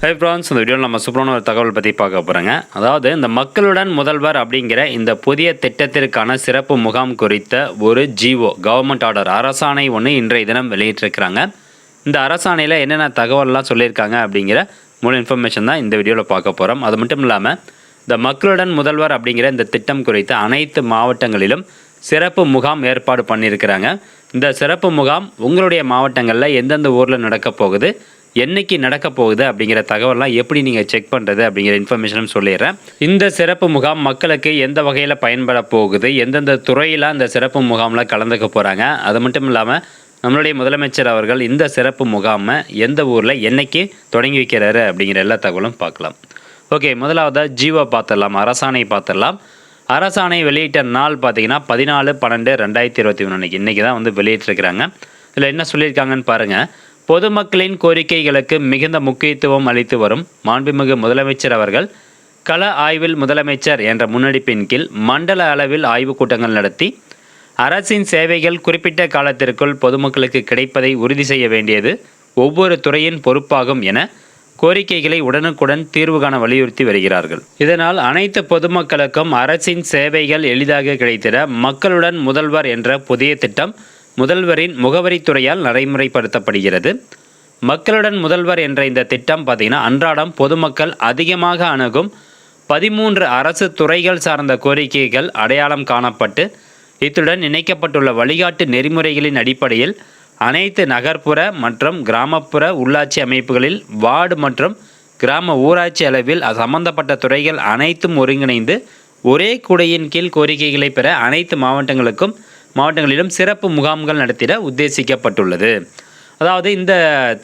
High France இந்த வீடியோவில் நம்ம சூப்பரான ஒரு தகவல் பற்றி பார்க்க போகிறோங்க அதாவது இந்த மக்களுடன் முதல்வர் அப்படிங்கிற இந்த புதிய திட்டத்திற்கான சிறப்பு முகாம் குறித்த ஒரு ஜிஓ கவர்மெண்ட் ஆர்டர் அரசாணை ஒன்று இன்றைய தினம் வெளியிட்டிருக்கிறாங்க. இந்த அரசாணையில் என்னென்ன தகவல்லாம் சொல்லியிருக்காங்க அப்படிங்கிற முழு இன்ஃபர்மேஷன் தான் இந்த வீடியோவில் பார்க்க போகிறோம் அது மட்டும் இல்லாமல் இந்த மக்களுடன் முதல்வர் அப்படிங்கிற இந்த திட்டம் குறித்த அனைத்து மாவட்டங்களிலும் சிறப்பு முகாம் ஏற்பாடு பண்ணியிருக்கிறாங்க. இந்த சிறப்பு முகாம் உங்களுடைய மாவட்டங்களில் எந்தெந்த ஊரில் நடக்க போகுது என்னைக்கு நடக்க போகுது அப்படிங்கிற தகவல்லாம் எப்படி நீங்கள் செக் பண்ணுறது அப்படிங்கிற இன்ஃபர்மேஷனும் சொல்லிடுறேன். இந்த சிறப்பு முகாம் மக்களுக்கு எந்த வகையில் பயன்பட போகுது? எந்தெந்த துறையில் அந்த சிறப்பு முகாமில் கலந்துக்க போகிறாங்க அது மட்டும் இல்லாமல் நம்மளுடைய முதலமைச்சர் அவர்கள் இந்த சிறப்பு முகாமை எந்த ஊரில் என்னைக்கு தொடங்கி வைக்கிறாரு அப்படிங்கிற எல்லா தகவலும் பார்க்கலாம். ஓகே முதலாவதாக ஜீவோ பார்த்துடலாம் அரசாணை பார்த்துடலாம். அரசாணை வெளியிட்ட நாள் பார்த்தீங்கன்னா பதினாலு பன்னெண்டு ரெண்டாயிரத்தி இருபத்தி ஒன்று அன்றைக்கி இன்றைக்கி தான் வந்து வெளியிட்டிருக்கிறாங்க. இதில் என்ன சொல்லியிருக்காங்கன்னு பாருங்கள் பொதுமக்களின் கோரிக்கைகளுக்கு மிகுந்த முக்கியத்துவம் அளித்து வரும் மாண்புமிகு முதலமைச்சர் அவர்கள் கள ஆய்வில் முதலமைச்சர் என்ற முன்னெடுப்பின் கீழ் மண்டல அளவில் ஆய்வுக் கூட்டங்கள் நடத்தி அரசின் சேவைகள் குறிப்பிட்ட காலத்திற்குள் பொதுமக்களுக்கு கிடைப்பதை உறுதி செய்ய வேண்டியது ஒவ்வொரு துறையின் பொறுப்பாகும் என கோரிக்கைகளை உடனுக்குடன் தீர்வு காண வலியுறுத்தி வருகிறார்கள். இதனால் அனைத்து பொதுமக்களுக்கும் அரசின் சேவைகள் எளிதாக கிடைத்திட மக்களுடன் முதல்வர் என்ற புதிய திட்டம் முதல்வரின் முகவரித்துறையால் நடைமுறைப்படுத்தப்படுகிறது. மக்களுடன் முதல்வர் என்ற இந்த திட்டம் பார்த்தீங்கன்னா அன்றாடம் பொதுமக்கள் அதிகமாக அணுகும் பதிமூன்று அரசு துறைகள் சார்ந்த கோரிக்கைகள் அடையாளம் காணப்பட்டு இத்துடன் இணைக்கப்பட்டுள்ள வழிகாட்டு நெறிமுறைகளின் அடிப்படையில் அனைத்து நகர்ப்புற மற்றும் கிராமப்புற உள்ளாட்சி அமைப்புகளில் வார்டு மற்றும் கிராம ஊராட்சி அளவில் சம்பந்தப்பட்ட துறைகள் அனைத்தும் ஒருங்கிணைந்து ஒரே குடையின் கீழ் கோரிக்கைகளை பெற அனைத்து மாவட்டங்களுக்கும் மாவட்டங்களிலும் சிறப்பு முகாம்கள் நடத்திட உத்தேசிக்கப்பட்டுள்ளது. அதாவது இந்த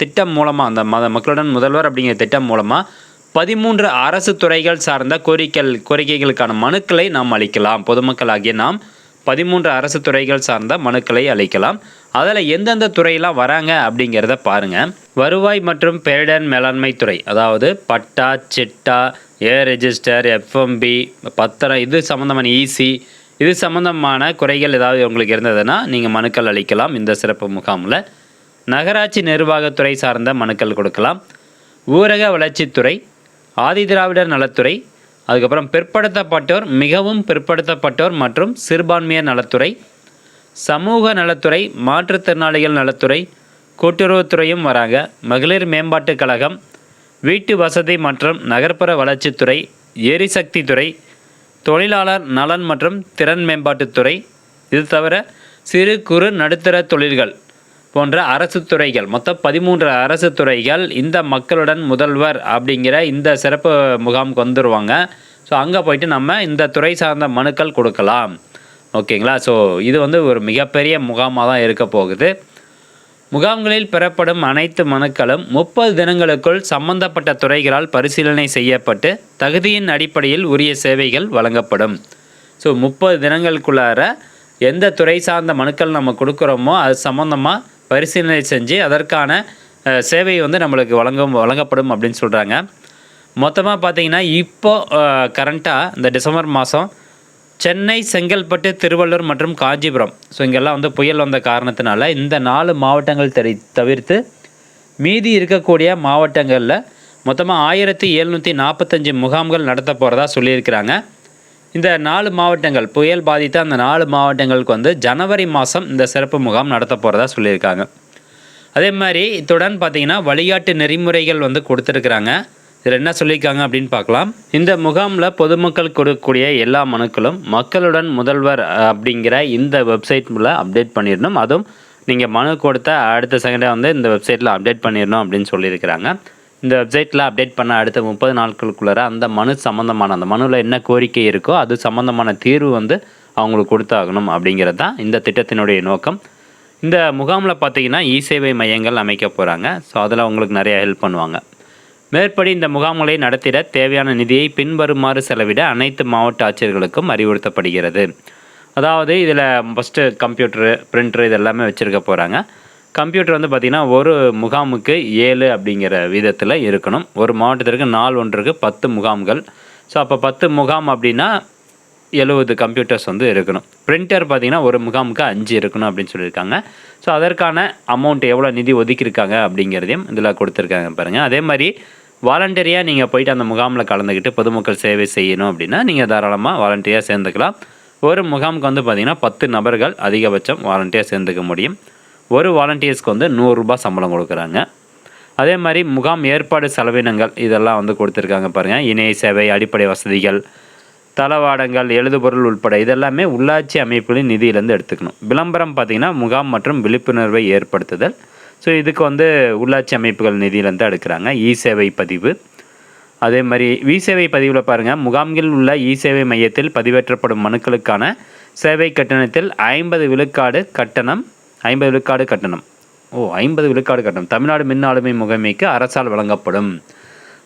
திட்டம் மூலமாக அந்த மத மக்களுடன் முதல்வர் அப்படிங்கிற திட்டம் மூலமாக பதிமூன்று அரசு துறைகள் சார்ந்த கோரிக்கை கோரிக்கைகளுக்கான மனுக்களை நாம் அளிக்கலாம். பொதுமக்களாகிய நாம் பதிமூன்று அரசு துறைகள் சார்ந்த மனுக்களை அளிக்கலாம். அதில் எந்தெந்த துறையெல்லாம் வராங்க அப்படிங்கிறத பாருங்கள் வருவாய் மற்றும் பேரிடர் மேலாண்மை துறை அதாவது பட்டா சிட்டா ஏ ரெஜிஸ்டர் எஃப்எம்பி பத்திரம் இது சம்மந்தமான இசி இது சம்மந்தமான குறைகள் ஏதாவது உங்களுக்கு இருந்ததுன்னா நீங்கள் மனுக்கள் அளிக்கலாம் இந்த சிறப்பு முகாமில். நகராட்சி நிர்வாகத்துறை சார்ந்த மனுக்கள் கொடுக்கலாம். ஊரக வளர்ச்சித்துறை ஆதிதிராவிடர் நலத்துறை அதுக்கப்புறம் பிற்படுத்தப்பட்டோர் மிகவும் பிற்படுத்தப்பட்டோர் மற்றும் சிறுபான்மையர் நலத்துறை சமூக நலத்துறை மாற்றுத்திறனாளிகள் நலத்துறை கூட்டுறவுத்துறையும் வராங்க. மகளிர் மேம்பாட்டுக் கழகம் வீட்டு வசதி மற்றும் நகர்ப்புற வளர்ச்சித்துறை எரிசக்தி துறை தொழிலாளர் நலன் மற்றும் திறன் மேம்பாட்டுத்துறை இது தவிர சிறு குறு நடுத்தர தொழில்கள் போன்ற அரசு துறைகள். மொத்தம் பதிமூன்று அரசு துறைகள். இந்த மக்களுடன் முதல்வர் அப்படிங்கிற இந்த சிறப்பு முகாமுக்கு வந்துடுவாங்க ஸோ அங்கே போயிட்டு நம்ம இந்த துறை சார்ந்த மனுக்கள் கொடுக்கலாம். ஓகேங்களா? ஸோ இது வந்து ஒரு மிகப்பெரிய முகாமாக தான் இருக்க போகுது. முகாம்களில் பெறப்படும் அனைத்து மனுக்களும் முப்பது தினங்களுக்குள் சம்பந்தப்பட்ட துறைகளால் பரிசீலனை செய்யப்பட்டு தகுதியின் அடிப்படையில் உரிய சேவைகள் வழங்கப்படும். ஸோ முப்பது தினங்களுக்குள்ளார எந்த துறை சார்ந்த மனுக்கள் நம்ம கொடுக்குறோமோ அது சம்மந்தமாக பரிசீலனை செஞ்சு அதற்கான சேவை வந்து நம்மளுக்கு வழங்கும் வழங்கப்படும் அப்படின்னு சொல்கிறாங்க மொத்தமாக பார்த்தீங்கன்னா இப்போ கரண்ட்டாக இந்த டிசம்பர் மாதம் சென்னை செங்கல்பட்டு திருவள்ளூர் மற்றும் காஞ்சிபுரம். ஸோ இங்கெல்லாம் வந்து புயல் வந்த காரணத்தினால இந்த நாலு மாவட்டங்கள் தெரி தவிர்த்து மீதி இருக்கக்கூடிய மாவட்டங்களில் மொத்தமாக ஆயிரத்தி எழுநூற்றி நாற்பத்தஞ்சு முகாம்கள் நடத்த போகிறதா சொல்லியிருக்கிறாங்க. இந்த நாலு மாவட்டங்கள் புயல் பாதித்த அந்த நாலு மாவட்டங்களுக்கு வந்து ஜனவரி மாதம் இந்த சிறப்பு முகாம் நடத்த போகிறதா சொல்லியிருக்காங்க. அதே மாதிரி இத்துடன் பார்த்திங்கன்னா வழிகாட்டு நெறிமுறைகள் வந்து கொடுத்துருக்குறாங்க. இதில் என்ன சொல்லியிருக்காங்க அப்படின்னு பார்க்கலாம். இந்த முகாமில் பொதுமக்கள் கொடுக்கக்கூடிய எல்லா மனுக்களும் மக்களுடன் முதல்வர் அப்படிங்கிற இந்த வெப்சைட்டில் அப்டேட் பண்ணிடணும். அதுவும் நீங்கள் மனு கொடுத்த அடுத்த செகண்டே வந்து இந்த வெப்சைட்டில் அப்டேட் பண்ணிடணும் அப்படின்னு சொல்லியிருக்கிறாங்க. இந்த வெப்சைட்டில் அப்டேட் பண்ண அடுத்த முப்பது நாட்களுக்குள்ளார அந்த மனு சம்மந்தமான அந்த மனுவில் என்ன கோரிக்கை இருக்கோ அது சம்மந்தமான தீர்வு வந்து அவங்களுக்கு கொடுத்தாகணும் அப்படிங்கிறது தான் இந்த திட்டத்தினுடைய நோக்கம். இந்த முகாமில் பார்த்தீங்கன்னா இ சேவை மையங்கள் அமைக்க போகிறாங்க ஸோ அதில் அவங்களுக்கு நிறையா ஹெல்ப் பண்ணுவாங்க. மேற்படி இந்த முகாம்களை நடத்திட தேவையான நிதியை பின்வருமாறு செலவிட அனைத்து மாவட்ட ஆட்சியர்களுக்கும் அறிவுறுத்தப்படுகிறது. அதாவது இதில் ஃபஸ்ட்டு கம்ப்யூட்டரு பிரிண்டரு இது எல்லாமே வச்சுருக்க போகிறாங்க கம்ப்யூட்டர் வந்து பார்த்திங்கன்னா ஒரு முகாமுக்கு ஏழு அப்படிங்கிற விதத்தில் இருக்கணும். ஒரு மாவட்டத்திற்கு நாள் ஒன்றுக்கு பத்து முகாம்கள். ஸோ அப்போ பத்து முகாம் அப்படின்னா எழுபது கம்ப்யூட்டர்ஸ் வந்து இருக்கணும். பிரிண்டர் பார்த்திங்கன்னா ஒரு முகாமுக்கு அஞ்சு இருக்கணும் அப்படின்னு சொல்லியிருக்காங்க. ஸோ அதற்கான அமௌண்ட் எவ்வளோ நிதி ஒதுக்கியிருக்காங்க அப்படிங்கிறதையும் இதில் கொடுத்துருக்காங்க பாருங்கள் அதே மாதிரி வாலண்டரியாக நீங்கள் போயிட்டு அந்த முகாமில் கலந்துக்கிட்டு பொதுமக்கள் சேவை செய்யணும் அப்படின்னா நீங்கள் தாராளமாக வாலண்டியாக சேர்ந்துக்கலாம். ஒரு முகாமுக்கு வந்து பார்த்திங்கன்னா பத்து நபர்கள் அதிகபட்சம் வாலண்டியாக சேர்ந்துக்க முடியும். ஒரு வாலண்டியர்ஸ்க்கு வந்து நூறுரூபா சம்பளம் கொடுக்குறாங்க. அதே மாதிரி முகாம் ஏற்பாடு செலவினங்கள் இதெல்லாம் வந்து கொடுத்துருக்காங்க பாருங்கள் இணைய சேவை அடிப்படை வசதிகள் தளவாடங்கள் எழுதுபொருள் உட்பட இதெல்லாமே உள்ளாட்சி அமைப்புகளின் நிதியிலேருந்து எடுத்துக்கணும். விளம்பரம் பார்த்திங்கன்னா முகாம் மற்றும் விழிப்புணர்வை ஏற்படுத்துதல். ஸோ இதுக்கு வந்து உள்ளாட்சி அமைப்புகள் நிதியிலேருந்து எடுக்கிறாங்க. இ சேவை பதிவு. அதே மாதிரி இ சேவை பதிவில் பாருங்கள் முகாம்களில் உள்ள இ சேவை மையத்தில் பதிவேற்றப்படும் மனுக்களுக்கான சேவை கட்டணத்தில் ஐம்பது விழுக்காடு கட்டணம் ஐம்பது விழுக்காடு கட்டணம். ஓ ஐம்பது விழுக்காடு கட்டணம். தமிழ்நாடு மின் ஆளுமை முகமைக்கு அரசால் வழங்கப்படும்.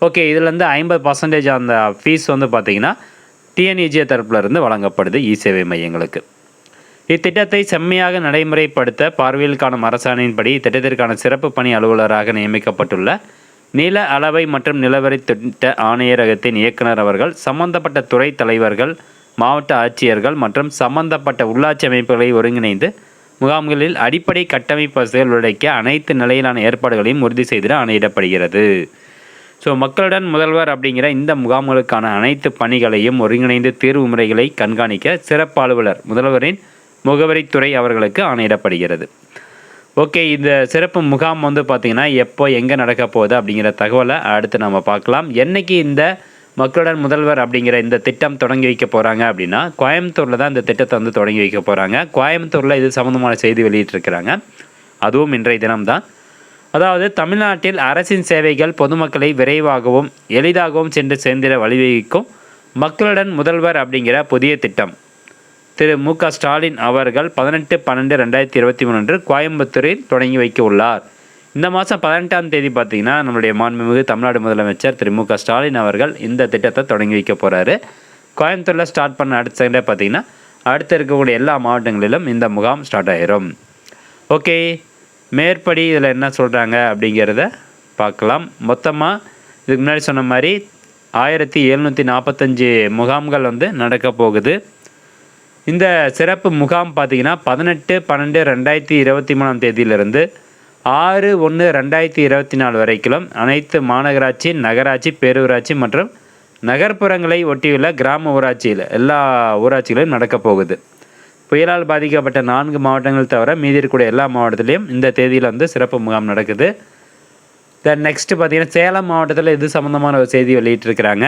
ஓகே இதுலேருந்து ஐம்பது பர்சன்டேஜ் அந்த ஃபீஸ் வந்து பார்த்திங்கன்னா டிஎன்இஜே தரப்புலேருந்து வழங்கப்படுது இ சேவை மையங்களுக்கு. இத்திட்டத்தை செம்மையாக நடைமுறைப்படுத்த பார்வையில் காணும் அரசாணையின்படி இத்திட்டத்திற்கான சிறப்பு பணி அலுவலராக நியமிக்கப்பட்டுள்ள நில அளவை மற்றும் நிலவரி திட்ட ஆணையரகத்தின் இயக்குனர் அவர்கள் சம்பந்தப்பட்ட துறை தலைவர்கள் மாவட்ட ஆட்சியர்கள் மற்றும் சம்பந்தப்பட்ட உள்ளாட்சி அமைப்புகளை ஒருங்கிணைந்து முகாம்களில் அடிப்படை கட்டமைப்பு வசதிகள் உள்ளடக்கிய அனைத்து நிலையிலான ஏற்பாடுகளையும் உறுதி செய்திட ஆணையிடப்படுகிறது. ஸோ மக்களுடன் முதல்வர் அப்படிங்கிற இந்த முகாம்களுக்கான அனைத்து பணிகளையும் ஒருங்கிணைந்து தீர்வு முறைகளை கண்காணிக்க சிறப்பு அலுவலர் முதல்வரின் முகவரித்துறை அவர்களுக்கு ஆணையிடப்படுகிறது. ஓகே இந்த சிறப்பு முகாம் வந்து பார்த்திங்கன்னா எப்போ எங்கே நடக்க போகுது அப்படிங்கிற தகவலை அடுத்து நம்ம பார்க்கலாம். என்னைக்கு இந்த மக்களுடன் முதல்வர் அப்படிங்கிற இந்த திட்டம் தொடங்கி வைக்க போகிறாங்க அப்படின்னா கோயம்புத்தூரில் தான் இந்த திட்டத்தை வந்து தொடங்கி வைக்க போகிறாங்க கோயம்புத்தூரில் இது சம்மந்தமான செய்தி வெளியிட்டிருக்கிறாங்க. அதுவும் இன்றைய தினம்தான். அதாவது தமிழ்நாட்டில் அரசின் சேவைகள் பொதுமக்களை விரைவாகவும் எளிதாகவும் சென்று சேர்ந்திட வழிவகுக்கும் மக்களுடன் முதல்வர் அப்படிங்கிற புதிய திட்டம். திரு மு க ஸ்டாலின் அவர்கள் பதினெட்டு பன்னெண்டு ரெண்டாயிரத்தி இருபத்தி மூணு அன்று கோயம்புத்தூரில் தொடங்கி வைக்க உள்ளார். இந்த மாதம் பதினெட்டாம் தேதி பார்த்தீங்கன்னா நம்மளுடைய மாண்புமிகு தமிழ்நாடு முதலமைச்சர் திரு மு க ஸ்டாலின் அவர்கள் இந்த திட்டத்தை தொடங்கி வைக்க போகிறாரு கோயம்புத்தூரில் ஸ்டார்ட் பண்ண அடுத்த செகண்டே பார்த்தீங்கன்னா அடுத்து இருக்கக்கூடிய எல்லா மாவட்டங்களிலும் இந்த முகாம் ஸ்டார்ட் ஆயிரும். ஓகே மேற்படி இதில் என்ன சொல்கிறாங்க அப்படிங்கிறத பார்க்கலாம். மொத்தமாக இதுக்கு முன்னாடி சொன்ன மாதிரி ஆயிரத்தி எழுநூற்றி நாற்பத்தஞ்சு முகாம்கள் வந்து நடக்க போகுது. இந்த சிறப்பு முகாம் பார்த்தீங்கன்னா பதினெட்டு பன்னெண்டு ரெண்டாயிரத்தி இருபத்தி மூணாம் தேதியிலிருந்து ஆறு ஒன்று ரெண்டாயிரத்தி இருபத்தி நாலு வரைக்கும் அனைத்து மாநகராட்சி நகராட்சி பேரூராட்சி மற்றும் நகர்ப்புறங்களை ஒட்டியுள்ள கிராம ஊராட்சியில் எல்லா ஊராட்சிகளையும் நடக்கப் போகுது. புயலால் பாதிக்கப்பட்ட நான்கு மாவட்டங்கள் தவிர மீதி இருக்கக்கூடிய எல்லா மாவட்டத்திலையும் இந்த தேதியில் வந்து சிறப்பு முகாம் நடக்குது. தென் நெக்ஸ்ட்டு பார்த்தீங்கன்னா சேலம் மாவட்டத்தில் இது சம்மந்தமான ஒரு செய்தி வெளியிட்டிருக்கிறாங்க.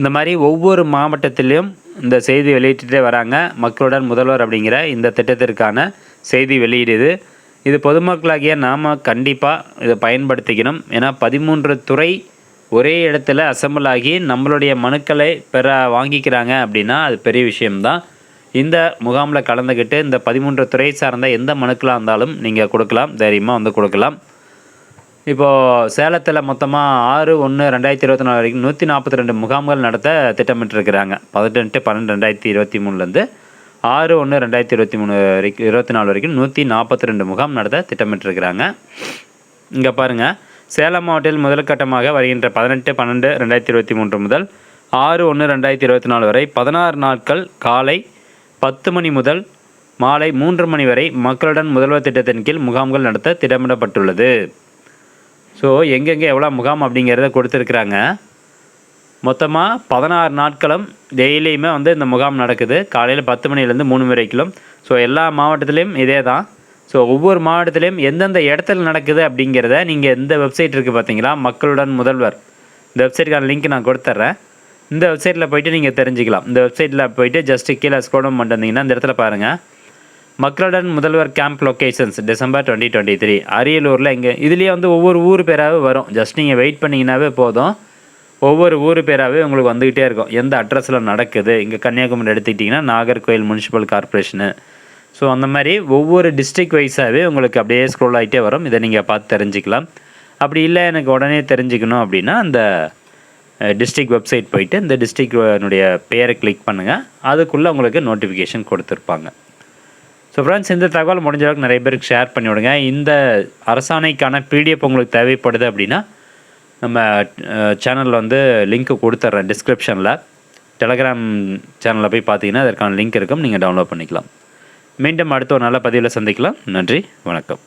இந்த மாதிரி ஒவ்வொரு மாவட்டத்திலையும் இந்த செய்தி வெளியிட்டுட்டே வராங்க. மக்களுடன் முதல்வர் அப்படிங்கிற இந்த திட்டத்திற்கான செய்தி வெளியிடுது இது. பொதுமக்களாகிய நாம் கண்டிப்பாக இதை பயன்படுத்திக்கணும். ஏன்னா பதிமூன்று துறை ஒரே இடத்துல அசம்பிள் ஆகி நம்மளுடைய மனுக்களை பெற வாங்கிக்கிறாங்க அப்படின்னா அது பெரிய விஷயம்தான். இந்த முகாமில் கலந்துக்கிட்டு இந்த பதிமூன்று துறை சார்ந்த எந்த மனுக்களாக இருந்தாலும் நீங்கள் கொடுக்கலாம். தைரியமாக வந்து கொடுக்கலாம். இப்போது சேலத்தில் மொத்தமாக ஆறு ஒன்று ரெண்டாயிரத்தி இருபத்தி நாலு வரைக்கும் நூற்றி நாற்பத்தி ரெண்டு முகாம்கள் நடத்த திட்டமிட்டிருக்கிறாங்க. பதினெட்டு பன்னெண்டு ரெண்டாயிரத்தி இருபத்தி மூணுலேருந்து ஆறு ஒன்று ரெண்டாயிரத்தி இருபத்தி மூணு வரைக்கும் இருபத்தி நாலு வரைக்கும் நூற்றி நாற்பத்தி ரெண்டு முகாம் நடத்த திட்டமிட்டிருக்கிறாங்க. இங்கே பாருங்கள் சேலம் மாவட்டத்தில் முதல் கட்டமாக வருகின்ற பதினெட்டு பன்னெண்டு ரெண்டாயிரத்தி இருபத்தி மூன்று முதல் ஆறு ஒன்று ரெண்டாயிரத்தி இருபத்தி நாலு வரை பதினாறு நாட்கள் காலை பத்து மணி முதல் மாலை மூன்று மணி வரை மக்களுடன் முதல்வர் திட்டத்தின் கீழ் முகாம்கள் நடத்த திட்டமிடப்பட்டுள்ளது. ஸோ எங்கெங்கே எவ்வளோ முகாம் அப்படிங்கிறத கொடுத்துருக்குறாங்க. மொத்தமாக பதினாறு நாட்களும் டெய்லியுமே வந்து இந்த முகாம் நடக்குது. காலையில் பத்து மணிலேருந்து மூணு வரைக்கும். ஸோ எல்லா மாவட்டத்துலேயும் இதே தான். ஸோ ஒவ்வொரு மாவட்டத்துலேயும் எந்தெந்த இடத்துல நடக்குது அப்படிங்கிறத நீங்கள் எந்த வெப்சைட் இருக்குது பார்த்தீங்களா மக்களுடன் முதல்வர். இந்த வெப்சைட்டுக்கான லிங்க் நான் கொடுத்துட்றேன் இந்த வெப்சைட்டில் போயிட்டு நீங்கள் தெரிஞ்சுக்கலாம். இந்த வெப்சைட்டில் போயிட்டு ஜஸ்ட்டு கீழே ஸ்க்ரோடம் பண்ணிட்டு வந்தீங்கன்னா இந்த இடத்துல பாருங்கள் மக்களுடன் முதல்வர் camp locations December twenty twenty three அரியலூரில் இங்கே இதுலேயே வந்து ஒவ்வொரு ஊர் பேராகவே வரும். ஜஸ்ட் நீங்கள் வெயிட் பண்ணிங்கனாவே போதும். ஒவ்வொரு ஊர் பேராகவே உங்களுக்கு வந்துக்கிட்டே இருக்கும். எந்த அட்ரஸில் நடக்குது? இங்கே கன்னியாகுமரி எடுத்துக்கிட்டிங்கன்னா நாகர்கோயில் முனிசிபல் கார்ப்பரேஷனு ஸோ அந்த மாதிரி ஒவ்வொரு டிஸ்ட்ரிக் வைஸாகவே உங்களுக்கு அப்படியே ஸ்க்ரோல் ஆகிட்டே வரும். இதை நீங்கள் பார்த்து தெரிஞ்சுக்கலாம். அப்படி இல்லை எனக்கு உடனே தெரிஞ்சுக்கணும் அப்படின்னா அந்த டிஸ்ட்ரிக் வெப்சைட் போயிட்டு இந்த டிஸ்ட்ரிக்னுடைய பேரை கிளிக் பண்ணுங்கள் அதுக்குள்ளே உங்களுக்கு நோட்டிஃபிகேஷன் கொடுத்துருப்பாங்க. ஸோ ஃப்ரெண்ட்ஸ் இந்த தகவல் முடிஞ்ச அளவுக்கு நிறைய பேருக்கு ஷேர் பண்ணி விடுங்க. இந்த அரசாணைக்கான பிடிஎஃப் உங்களுக்கு தேவைப்படுது அப்படின்னா நம்ம சேனலில் வந்து லிங்க்கு கொடுத்துட்றேன் டிஸ்கிரிப்ஷனில் டெலகிராம் சேனலில் போய் பார்த்தீங்கன்னா அதற்கான லிங்க் இருக்கும். நீங்கள் டவுன்லோட் பண்ணிக்கலாம். மீண்டும் அடுத்த ஒரு நல்ல பதிவில் சந்திக்கலாம். நன்றி வணக்கம்.